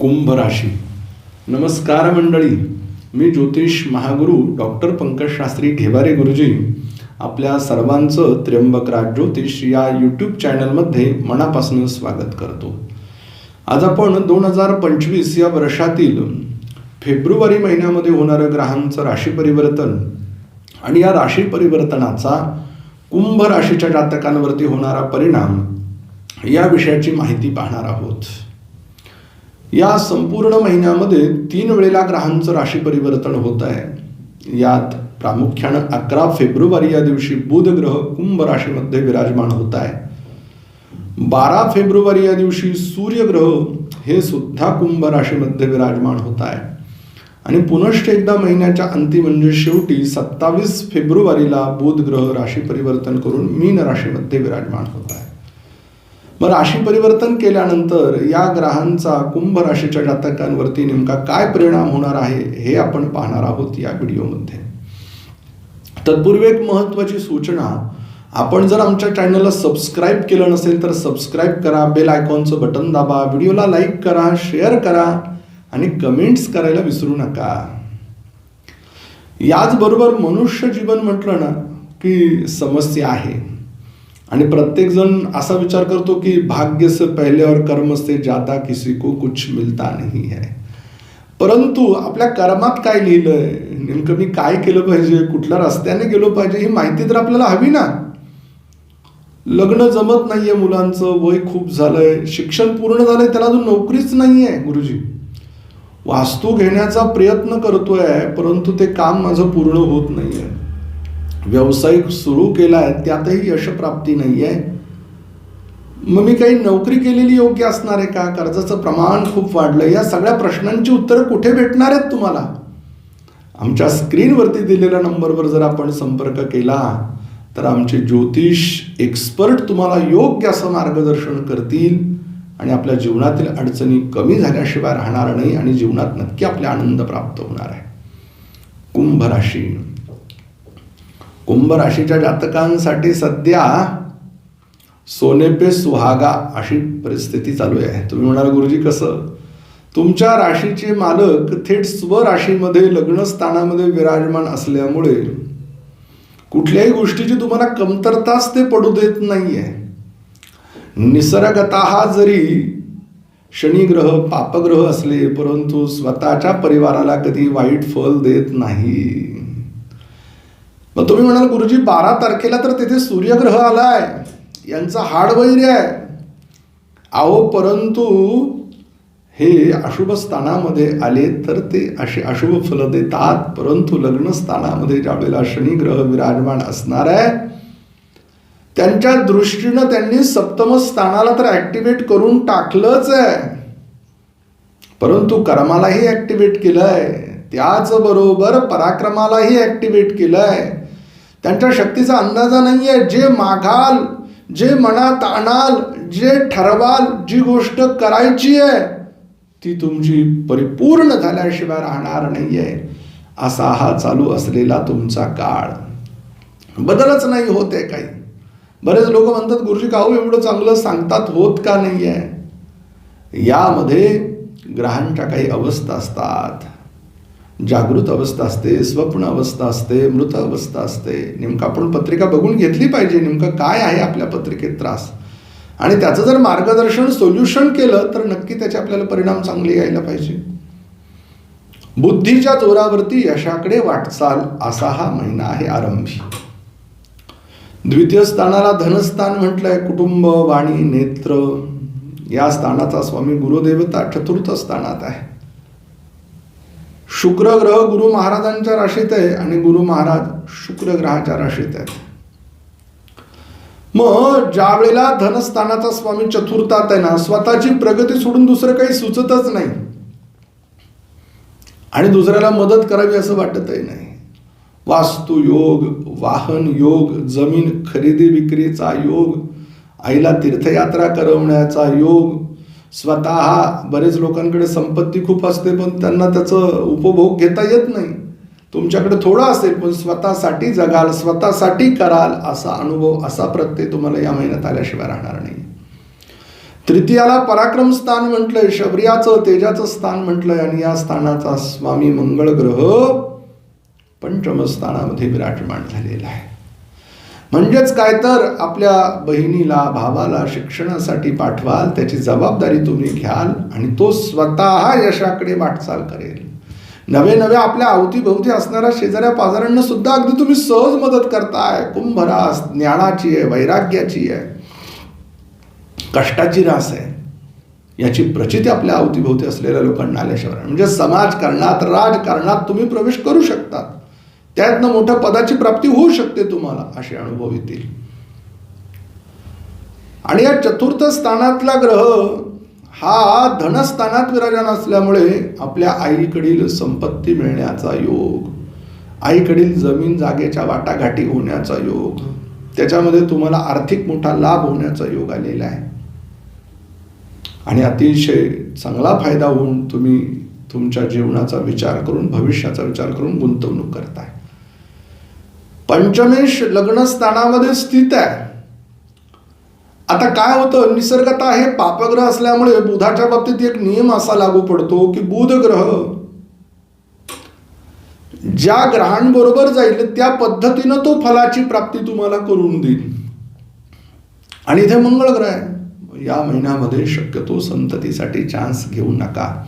कुंभ राशी नमस्कार मंडळी. मी ज्योतिष महागुरु डॉक्टर पंकज शास्त्री घेवारे गुरुजी. आपल्या सर्वांचं त्र्यंबकराज ज्योतिष या यूट्यूब चॅनलमध्ये मनापासून स्वागत करतो. आज आपण दोन हजार पंचवीस या वर्षातील फेब्रुवारी महिन्यामध्ये होणारं ग्रहांचं राशी परिवर्तन आणि या राशी परिवर्तनाचा कुंभ राशीच्या जातकांवरती होणारा परिणाम या विषयाची माहिती पाहणार आहोत. या संपूर्ण महिन्यामध्ये तीन वेळेला ग्रहांचं राशी परिवर्तन होत आहे. यात प्रामुख्यानं अकरा फेब्रुवारी या दिवशी बुध ग्रह कुंभ राशीमध्ये विराजमान होत आहे. बारा फेब्रुवारी या दिवशी सूर्यग्रह हे सुद्धा कुंभ राशीमध्ये विराजमान होत आहे. आणि पुनश्च एकदा महिन्याच्या अंती म्हणजे शेवटी सत्तावीस फेब्रुवारीला बुध ग्रह राशी परिवर्तन करून मीन राशीमध्ये विराजमान होत आहे. मग राशी परिवर्तन केल्यानंतर या ग्रहांचा कुंभ राशीच्या जातकांवरती नेमका काय परिणाम होणार आहे हे आपण पाहणार आहोत या व्हिडिओमध्ये. तत्पूर्वी एक महत्वाची सूचना आपण जर आमच्या चॅनलला सबस्क्राईब केलं नसेल तर सबस्क्राईब करा बेल आयकॉनचं बटन दाबा व्हिडिओला लाईक करा शेअर करा आणि कमेंट्स करायला विसरू नका. याचबरोबर मनुष्य जीवन म्हटलं ना की समस्या आहे. आणि प्रत्येकजण असा विचार करतो की भाग्य से पहले और कर्म से जाता किसी को कुछ मिलता नहीं है. परंतु आपल्या कर्मात काय लिहिलंय? नेमकं मी काय केलं पाहिजे? कुठल्या रस्त्याने गेलो पाहिजे? ही माहिती तर आपल्याला हवी ना. लग्न जमत नाहीये मुलांचं वय खूप झालंय शिक्षण पूर्ण झालंय त्याला अजून नोकरीच नाहीये गुरुजी. वास्तू घेण्याचा प्रयत्न करतोय परंतु ते काम माझं पूर्ण होत नाहीये. व्यवसाय सुरू केला आहे त्यातही यशप्राप्ती आहे मग मी काही नोकरी केलेली योग्य असणार आहे का? कर्जाचं प्रमाण खूप वाढलं या सगळ्या प्रश्नांची उत्तरं कुठे भेटणार आहेत तुम्हाला? आमच्या स्क्रीनवरती दिलेल्या नंबरवर जर आपण संपर्क केला तर आमचे ज्योतिष एक्सपर्ट तुम्हाला योग्य असं मार्गदर्शन करतील आणि आपल्या जीवनातील अडचणी कमी झाल्याशिवाय राहणार नाही आणि जीवनात नक्की आपल्या आनंद प्राप्त होणार आहे. कुंभ राशी. कुंभ राशीच्या जातकांसाठी सध्या सोने पे सुहागा अशी परिस्थिती चालू आहे. तुम्ही म्हणाल गुरुजी कसं? तुमच्या राशीचे मालक थेट स्वराशीमध्ये लग्नस्थानामध्ये विराजमान असल्यामुळे कुठल्याही गोष्टीची तुम्हाला कमतरताच ते पडू देत नाही आहे निसर्गत जरी शनिग्रह पापग्रह असले परंतु स्वतःच्या परिवाराला कधी वाईट फल देत नाही. मग तुम्ही म्हणाल गुरुजी बारा तारखेला तर तिथे सूर्यग्रह आलाय. यांचा हाड वैर्य आहे. अहो परंतु हे अशुभ स्थानामध्ये आले तर ते असे अशुभ फल देतात. परंतु लग्न स्थानामध्ये ज्यावेळेला शनिग्रह विराजमान असणार आहे त्यांच्या दृष्टीनं त्यांनी सप्तम स्थानाला तर ऍक्टिव्हेट करून टाकलंच आहे. परंतु कर्मालाही ऍक्टिव्हेट केलंय. त्याचबरोबर पराक्रमालाही ऍक्टिव्हेट केलंय. त्यांच्या शक्तीचा अंदाजा नाही आहे जे मागाल जे मनात आणाल जे ठरवाल जी गोष्ट करायची आहे ती तुमची परिपूर्ण झाल्याशिवाय राहणार नाही आहे असा हा चालू असलेला तुमचा काळ. बदलच नाही होते काही. बरेच लोक म्हणतात गुरुजी काहू हो एवढं चांगलं सांगतात? होत का नाही आहे यामध्ये ग्रहांच्या काही अवस्था असतात. जागृत अवस्था असते स्वप्न अवस्था असते मृत अवस्था असते. नेमकं आपण पत्रिका बघून घेतली पाहिजे नेमकं काय आहे आपल्या पत्रिकेत त्रास? आणि त्याचं जर मार्गदर्शन सोल्युशन केलं तर नक्की त्याचे आपल्याला परिणाम चांगले यायला पाहिजे. बुद्धीच्या जोरावरती यशाकडे वाटचाल असा हा महिना आहे आरंभी. द्वितीय स्थानाला धनस्थान म्हटलंय कुटुंब वाणी नेत्र. या स्थानाचा स्वामी गुरुदेवता चतुर्थ स्थानात आहे. शुक्र ग्रह गुरु महाराजांच्या राशीत आहे आणि गुरु महाराज शुक्र ग्रहाच्या राशीत आहेत. मग ज्या वेळेला धनस्थानाचा स्वामी चतुर्थात आहे ना स्वतःची प्रगती सोडून दुसरं काही सुचतच नाही. आणि दुसऱ्याला मदत करावी असं वाटतही नाही. वास्तू योग वाहन योग जमीन खरेदी विक्रीचा योग आईला तीर्थयात्रा करवण्याचा योग स्वतः बरेच लोकांकडे संपत्ती खूप असते पण त्यांना त्याचं उपभोग घेता येत नाही. तुमच्याकडे थोडं असेल पण स्वतःसाठी जगाल स्वतःसाठी कराल असा अनुभव असा प्रत्यय तुम्हाला या महिन्यात आल्याशिवाय राहणार नाही. तृतीयाला पराक्रम स्थान म्हटलंय शबरियाचं तेजाचं स्थान म्हटलंय आणि या स्थानाचा स्वामी मंगळ ग्रह पंचमस्थानामध्ये विराजमान झालेला आहे. म्हणजेच काय तर आपल्या बहिणीला भावाला शिक्षणासाठी पाठवाल त्याची जबाबदारी तुम्ही घ्याल आणि तो स्वतः यशाकडे वाटचाल करेल. नवे नवे आपल्या अवतीभोवती असणाऱ्या शेजाऱ्या पाजाऱ्यांना सुद्धा अगदी तुम्ही सहज मदत करताय. कुंभरास ज्ञानाची आहे वैराग्याची आहे कष्टाची रास आहे. याची प्रचिती आपल्या अवतीभोवती असलेल्या लोकांना आल्याशिवाय. म्हणजे समाजकारणात राजकारणात तुम्ही प्रवेश करू शकतात. त्यातनं मोठ्या पदाची प्राप्ती होऊ शकते तुम्हाला असे अनुभव येतील. आणि या चतुर्थ स्थानातला ग्रह हा धनस्थानात विराजमान असल्यामुळे आपल्या आईकडील संपत्ती मिळण्याचा योग आईकडील जमीन जागेच्या वाटाघाटी होण्याचा योग त्याच्यामध्ये तुम्हाला आर्थिक मोठा लाभ होण्याचा योग आलेला आहे. आणि अतिशय चांगला फायदा होऊन तुम्ही तुमच्या जीवनाचा विचार करून भविष्याचा विचार करून गुंतवणूक करताय. पंचमेश लग्न स्थानामध्ये स्थित आहे. आता काय होतं? निसर्गता हे पापग्रह असल्यामुळे बुधाच्या बाबतीत एक नियम असा लागू पडतो की बुध ग्रह ज्या ग्रहांबरोबर जाईल त्या पद्धतीनं तो फलाची प्राप्ती तुम्हाला करून देईल. आणि इथे मंगळ ग्रह आहे. या महिन्यामध्ये शक्यतो संततीसाठी चान्स घेऊ नका.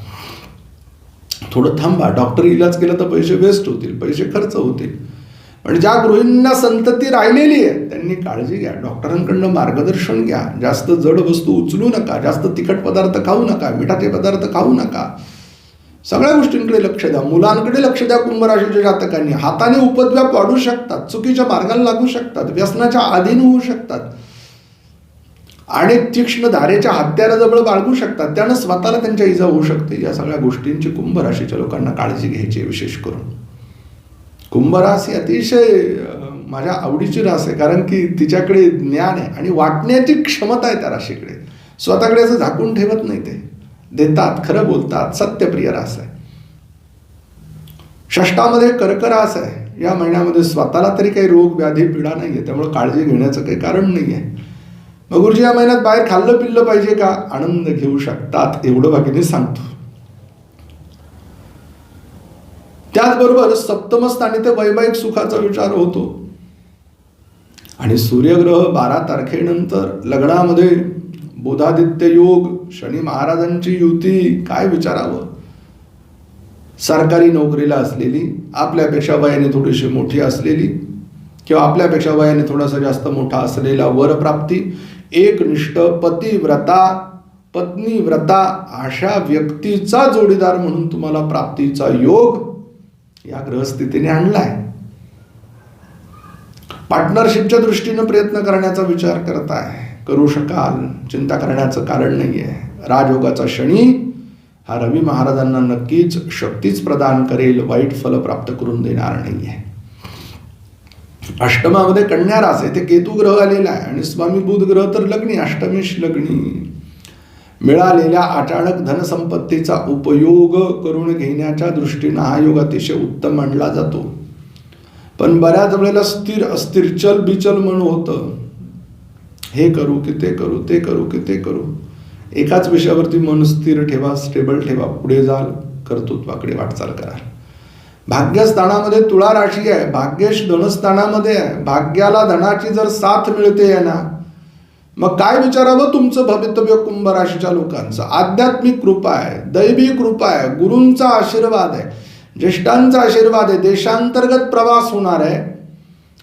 थोडं थांबा. डॉक्टर इलाज केला तर पैसे वेस्ट होतील पैसे खर्च होतील. पण ज्या गृहिणींना संतती राहिलेली आहे त्यांनी काळजी घ्या. डॉक्टरांकडनं मार्गदर्शन घ्या. जास्त जड वस्तू उचलू नका. जास्त तिखट पदार्थ खाऊ नका. मिठाचे पदार्थ खाऊ नका. सगळ्या गोष्टींकडे लक्ष द्या. मुलांकडे लक्ष द्या कुंभराशीच्या जातकांनी. हाताने उपद्व्याप वाढू शकतात. चुकीच्या मार्गाला लागू शकतात. व्यसनाच्या अधीन होऊ शकतात. आणि तीक्ष्ण धारेच्या हत्याराजवळ बाळगू शकतात. त्यानं स्वतःला त्यांच्या इजा होऊ शकते. या सगळ्या गोष्टींची कुंभ राशीच्या लोकांना काळजी घ्यायची विशेष करून. कुंभ रास ही अतिशय माझ्या आवडीची रास आहे. कारण की तिच्याकडे ज्ञान आहे आणि वाटण्याची क्षमता आहे त्या राशीकडे. स्वतःकडे असं झाकून ठेवत नाही ते. देतात खरं बोलतात सत्यप्रिय रास आहे. षष्टामध्ये कर्करास आहे. या महिन्यामध्ये स्वतःला तरी काही रोग व्याधी पीडा नाही आहे त्यामुळे काळजी घेण्याचं काही कारण नाही आहे मग गुरुजी या महिन्यात बाहेर खाल्लं पिल्लं पाहिजे का? आनंद घेऊ शकतात एवढं बाकी मी सांगतो. त्याचबरोबर सप्तमस्थानी ते वैवाहिक सुखाचा विचार होतो. आणि सूर्यग्रह बारा तारखेनंतर लग्नामध्ये बोधादित्य योग शनी महाराजांची युती काय विचारावं? सरकारी नोकरीला असलेली आपल्यापेक्षा वयाने थोडीशी मोठी असलेली किंवा आपल्यापेक्षा वयाने थोडासा जास्त मोठा असलेला वरप्राप्ती एकनिष्ठ पतिव्रता पत्नी व्रता अशा व्यक्तीचा जोडीदार म्हणून तुम्हाला प्राप्तीचा योग या ग्रहस्थितीने आणलाय. पार्टनरशिपच्या दृष्टीनं प्रयत्न करण्याचा विचार करताय. करू शकाल चिंता करण्याचं कारण नाहीये. राजयोगाचा शनी हा रवी महाराजांना नक्कीच शक्तीच प्रदान करेल वाईट फल प्राप्त करून देणार नाहीये. अष्टमामध्ये कन्या रास आहे ते केतू ग्रह आलेला आहे. आणि स्वामी बुध ग्रह तर लग्नी अष्टमेश लग्नी. मिळालेल्या अचानक धनसंपत्तीचा उपयोग करून घेण्याच्या दृष्टीनं हा योग अतिशय उत्तम मानला जातो. पण बऱ्याच वेळेला स्थिर अस्थिर चल बिचल म्हणून होतं. हे करू की ते करू ते करू की ते करू. एकाच विषयावरती मन स्थिर ठेवा स्टेबल ठेवा पुढे जाल कर्तृत्वाकडे वाटचाल कराल भाग्यस्थानामध्ये तुळा राशी आहे. भाग्येश धनस्थानामध्ये आहे. भाग्याला धनाची जर साथ मिळते आहे ना मग काय विचारावं? तुमचं भवितव्य कुंभ राशीच्या लोकांचं. आध्यात्मिक कृपा आहे दैवी कृपा आहे गुरूंचा आशीर्वाद आहे ज्येष्ठांचा आशीर्वाद आहे देशांतर्गत प्रवास होणार आहे.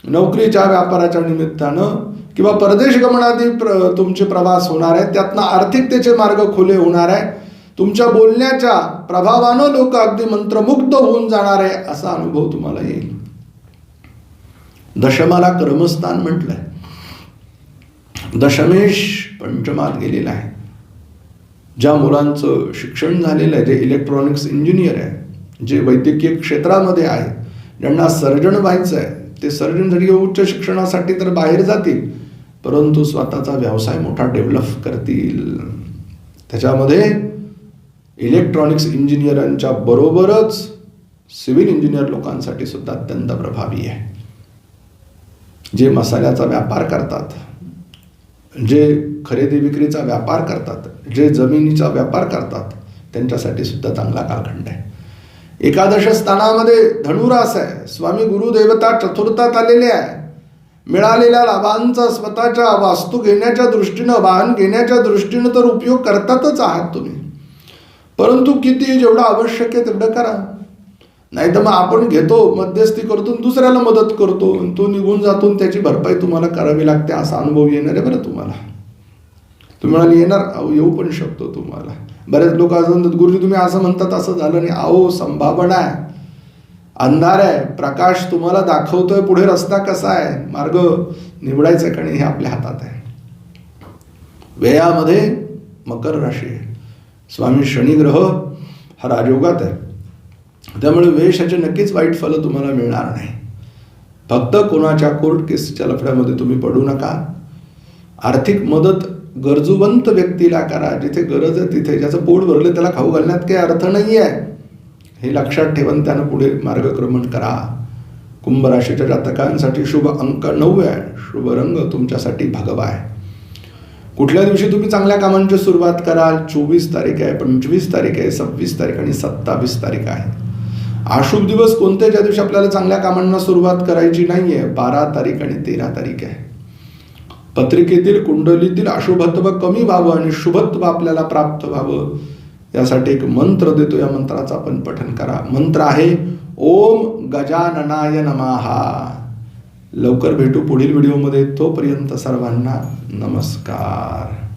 नोकरीच्या व्यापाराच्या निमित्तानं किंवा परदेश गमनादी प्र तुमचे प्रवास होणार आहे त्यातनं आर्थिकतेचे मार्ग खुले होणार आहे. तुमच्या बोलण्याच्या प्रभावानं लोक अगदी मंत्रमुग्ध होऊन जाणार आहे असा अनुभव तुम्हाला येईल. दशमाला कर्मस्थान म्हटलंय. दशमेश पंचमात गेलेला आहे. ज्या मुलांचं शिक्षण झालेलं आहे जे इलेक्ट्रॉनिक्स इंजिनियर आहे जे वैद्यकीय क्षेत्रामध्ये आहे ज्यांना सर्जन व्हायचं आहे ते सर्जन उच्च शिक्षणासाठी तर बाहेर जातील परंतु स्वतःचा व्यवसाय मोठा डेव्हलप करतील. त्याच्यामध्ये इलेक्ट्रॉनिक्स इंजिनियरांच्या बरोबरच सिव्हिल इंजिनियर लोकांसाठी सुद्धा अत्यंत प्रभावी आहे. जे मसाल्याचा व्यापार करतात जे खरेदी विक्रीचा व्यापार करतात जे जमिनीचा व्यापार करतात त्यांच्यासाठी सुद्धा चांगला कालखंड आहे. एकादश स्थानामध्ये धनुरास आहे. स्वामी गुरुदेवता चतुर्थात आलेले आहे. मिळालेल्या लाभांचा स्वतःच्या वास्तू घेण्याच्या दृष्टीनं वाहन घेण्याच्या दृष्टीनं तर उपयोग करतातच आहात तुम्ही. परंतु किती जेवढं आवश्यक आहे तेवढं करा. नाही तर मग आपण घेतो मध्यस्थी करतो दुसऱ्याला मदत करतो. तो निघून जातो आणि त्याची भरपाई तुम्हाला करावी लागते असा अनुभव येणार आहे बरं तुम्हाला. तुम्ही म्हणाले येणार. अहो येऊ पण शकतो तुम्हाला. बरेच लोक असं म्हणतात गुरुजी तुम्ही असं म्हणतात असं झालं नाही अहो संभावना आहे. अंधार आहे. प्रकाश तुम्हाला दाखवतोय पुढे रस्ता कसा आहे? मार्ग निवडायचा का नाही हे आपल्या हातात आहे. व्ययामध्ये मकर राशी आहे. स्वामी शनिग्रह हा राजयोगात आहे. त्यामुळे वेशाचे नक्कीच वाईट फलं तुम्हाला मिळणार नाही. फक्त कोणाच्या कोर्ट केसच्या लफड्यामध्ये तुम्ही पडू नका. आर्थिक मदत गरजूवंत व्यक्तीला करा. जिथे गरज आहे तिथे. ज्याचं पोट भरलं त्याला खाऊ घालण्यात काही अर्थ नाही आहे. हे लक्षात ठेवून त्यानं पुढे मार्गक्रमण करा. कुंभराशीच्या जातकांसाठी शुभ अंक नऊ आहे. शुभ रंग तुमच्यासाठी भगवा आहे. कुठल्या दिवशी तुम्ही चांगल्या कामांची सुरुवात कराल? चोवीस तारीख आहे पंचवीस तारीख आहे सव्वीस तारीख आणि सत्तावीस तारीख आहे. अशुभ दिवस कोणते ज्या दिवशी आपल्याला चांगल्या कामांना सुरुवात करायची नाही आहे बारा तारीख आणि तेरा तारीख आहे. पत्रिकेतील कुंडलीतील अशुभत्व कमी व्हावं आणि शुभत्व आपल्याला प्राप्त व्हावं यासाठी एक मंत्र देतो. या मंत्राचं आपण पठन करा. मंत्र आहे ओम गजाननाय नमाहा लवकर भेटू पुढील व्हिडिओमध्ये. तोपर्यंत सर्वांना नमस्कार.